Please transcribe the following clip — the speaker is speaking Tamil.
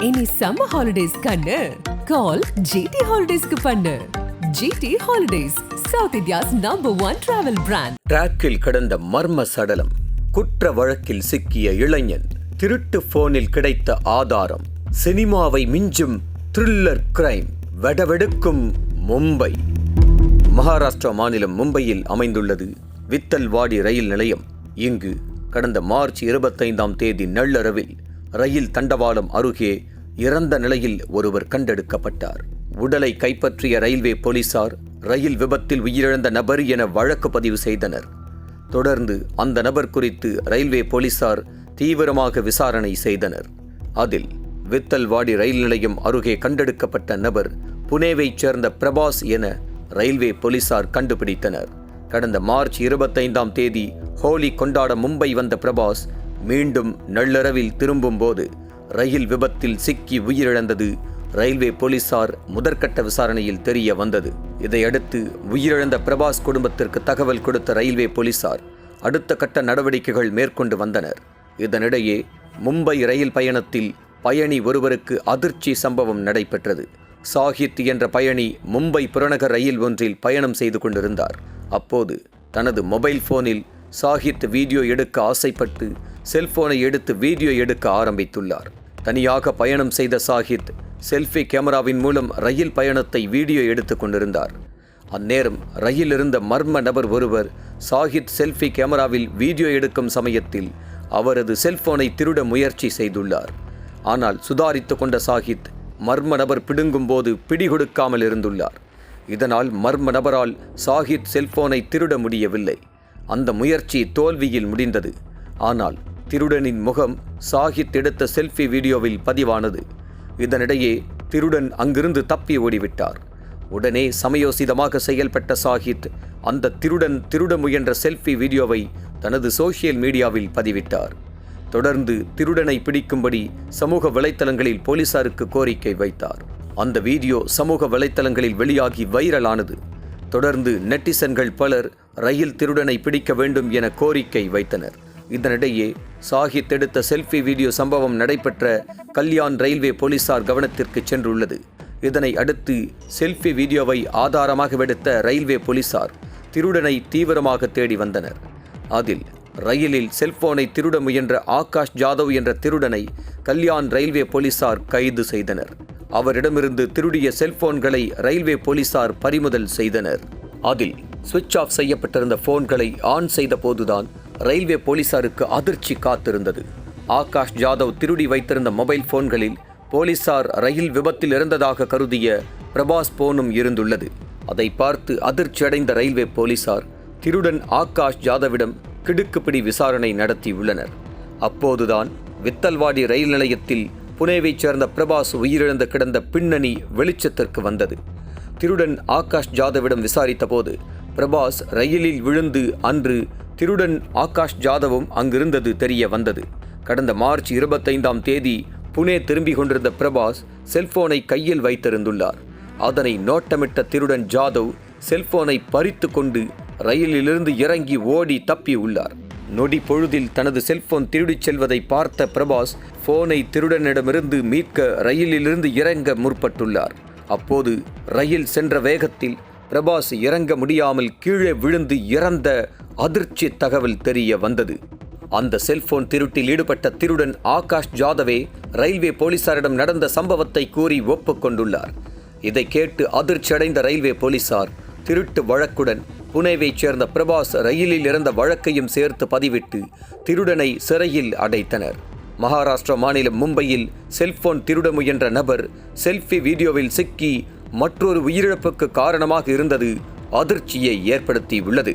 இனி சம்மர் ஹாலிடேஸ் கண்ணு. கால் ஜிடி ஹாலிடேஸ்க்கு பண்ணு. GT holidays south India's number one travel brand டிராக்கில் கிடந்த மர்ம சடலம். குற்ற வழக்கில் சிக்கிய இளைஞன். திருட்டு போனில் கிடைத்த ஆதாரம். சினிமாவை மிஞ்சும் த்ரில்லர் கிரைம் வெடவெடுக்கும் மும்பை. மகாராஷ்டிரா மாநிலம் மும்பையில் அமைந்துள்ளது வித்தல்வாடி ரயில் நிலையம். இங்கு கடந்த மார்ச் இருபத்தைந்தாம் தேதி நள்ளிரவில் ரயில் தண்டவாளம் அருகே இறந்த நிலையில் ஒருவர் கண்டெடுக்கப்பட்டார். உடலை கைப்பற்றிய ரயில்வே போலீசார் ரயில் விபத்தில் உயிரிழந்த நபர் என வழக்கு பதிவு செய்தனர். தொடர்ந்து அந்த நபர் குறித்து ரயில்வே போலீசார் தீவிரமாக விசாரணை செய்தனர். அதில் வித்தல்வாடி ரயில் நிலையம் அருகே கண்டெடுக்கப்பட்ட நபர் புனேவைச் சேர்ந்த பிரபாஸ் என ரயில்வே போலீசார் கண்டுபிடித்தனர். கடந்த மார்ச் இருபத்தைந்தாம் தேதி ஹோலி கொண்டாட மும்பை வந்த பிரபாஸ் மீண்டும் நள்ளிரவில் திரும்பும்போது ரயில் விபத்தில் சிக்கி உயிரிழந்தது ரயில்வே போலீசார் முதற்கட்ட விசாரணையில் தெரிய வந்தது. இதையடுத்து உயிரிழந்த பிரபாஸ் குடும்பத்திற்கு தகவல் கொடுத்த ரயில்வே போலீசார் அடுத்த கட்ட நடவடிக்கைகள் மேற்கொண்டு வந்தனர். இதனிடையே மும்பை ரயில் பயணத்தில் பயணி ஒருவருக்கு அதிர்ச்சி சம்பவம் நடைபெற்றது. சாஹித் என்ற பயணி மும்பை புறநகர் ரயில் ஒன்றில் பயணம் செய்து கொண்டிருந்தார். அப்போது தனது மொபைல் ஃபோனில் சாகித் வீடியோ எடுக்க ஆசைப்பட்டு செல்போனை எடுத்து வீடியோ எடுக்க ஆரம்பித்துள்ளார். தனியாக பயணம் செய்த சாஹித் செல்ஃபி கேமராவின் மூலம் ரயில் பயணத்தை வீடியோ எடுத்துக் கொண்டிருந்தார். அந்நேரம் ரயில் இருந்த மர்ம நபர் ஒருவர் சாஹித் செல்ஃபி கேமராவில் வீடியோ எடுக்கும் சமயத்தில் அவரது செல்போனை திருட முயற்சி செய்துள்ளார். ஆனால் சுதாரித்து கொண்ட சாஹித் மர்ம நபர் பிடுங்கும் போது பிடிகொடுக்காமல் இருந்துள்ளார். இதனால் மர்ம நபரால் சாஹித் செல்போனை திருட முடியவில்லை. அந்த முயற்சி தோல்வியில் முடிந்தது. ஆனால் திருடனின் முகம் சாஹித் எடுத்த செல்ஃபி வீடியோவில் பதிவானது. இதனிடையே திருடன் அங்கிருந்து தப்பி ஓடிவிட்டார். உடனே சமயோசிதமாக செயல்பட்ட சாஹித் அந்த திருடன் திருட முயன்ற செல்ஃபி வீடியோவை தனது சோசியல் மீடியாவில் பதிவிட்டார். தொடர்ந்து திருடனை பிடிக்கும்படி சமூக வலைத்தளங்களில் போலீசாருக்கு கோரிக்கை வைத்தார். அந்த வீடியோ சமூக வலைத்தளங்களில் வெளியாகி வைரலானது. தொடர்ந்து நெட்டிசன்கள் பலர் ரயில் திருடனை பிடிக்க வேண்டும் என கோரிக்கை வைத்தனர். இதனிடையே சாஹித் எடுத்த செல்ஃபி வீடியோ சம்பவம் நடைபெற்ற கல்யாண் ரயில்வே போலீசார் கவனத்திற்கு சென்றுள்ளது. இதனை அடுத்து செல்ஃபி வீடியோவை ஆதாரமாக எடுத்த ரயில்வே போலீசார் திருடனை தீவிரமாக தேடி வந்தனர். அதில் ரயிலில் செல்போனை திருட முயன்ற ஆகாஷ் ஜாதவ் என்ற திருடனை கல்யாண் ரயில்வே போலீசார் கைது செய்தனர். அவரிடமிருந்து திருடிய செல்போன்களை ரயில்வே போலீசார் பறிமுதல் செய்தனர். அதில் சுவிட்ச் ஆஃப் செய்யப்பட்டிருந்த போன்களை ஆன் செய்த போதுதான் ரயில்வே போலீசாருக்கு அதிர்ச்சி காத்திருந்தது. ஆகாஷ் ஜாதவ் திருடி வைத்திருந்த மொபைல் போன்களில் போலீசார் ரயில் விபத்தில் இறந்ததாக கருதிய பிரபாஸ் போனும் இருந்துள்ளது. அதை பார்த்து அதிர்ச்சியடைந்த ரயில்வே போலீசார் திருடன் ஆகாஷ் ஜாதவிடம் கிடுக்குப்பிடி விசாரணை நடத்தியுள்ளனர். அப்போதுதான் வித்தல்வாடி ரயில் நிலையத்தில் புனேவைச் சேர்ந்த பிரபாஸ் உயிரிழந்து கிடந்த பின்னணி வெளிச்சத்திற்கு வந்தது. திருடன் ஆகாஷ் ஜாதவிடம் விசாரித்தபோது பிரபாஸ் ரயிலில் விழுந்து அன்று திருடன் ஆகாஷ் ஜாதவும் அங்கிருந்தது தெரிய வந்தது. கடந்த மார்ச் இருபத்தைந்தாம் தேதி புனே திரும்பிக் கொண்டிருந்த பிரபாஸ் செல்போனை கையில் வைத்திருந்துள்ளார். அதனை நோட்டமிட்ட திருடன் ஜாதவ் செல்போனை பறித்து கொண்டு ரயிலிலிருந்து இறங்கி ஓடி தப்பி உள்ளார். நொடி பொழுதில் தனது செல்போன் திருடிச் செல்வதை பார்த்த பிரபாஸ் போனை திருடனிடமிருந்து மீட்க ரயிலிலிருந்து இறங்க முற்பட்டுள்ளார். அப்போது ரயில் சென்ற வேகத்தில் பிரபாஸ் இறங்க முடியாமல் கீழே விழுந்து இறந்த அதிர்ச்சி தகவல் தெரிய வந்தது. அந்த செல்போன் திருட்டில் ஈடுபட்ட திருடன் ஆகாஷ் ஜாதவே ரயில்வே போலீசாரிடம் நடந்த சம்பவத்தை கூறி ஒப்புக்கொண்டுள்ளார் இதை கேட்டு அதிர்ச்சியடைந்த ரயில்வே போலீசார் திருட்டு வழக்குடன் புனேவைச் சேர்ந்த பிரபாஸ் ரயிலில் இறந்த வழக்கையும் சேர்த்து பதிவிட்டு திருடனை சிறையில் அடைத்தனர். மகாராஷ்டிரா மாநிலம் மும்பையில் செல்போன் திருட முயன்ற நபர் செல்ஃபி வீடியோவில் சிக்கி மற்றொரு உயிரிழப்புக்கு காரணமாக இருந்தது அதிர்ச்சியை ஏற்படுத்தியுள்ளது.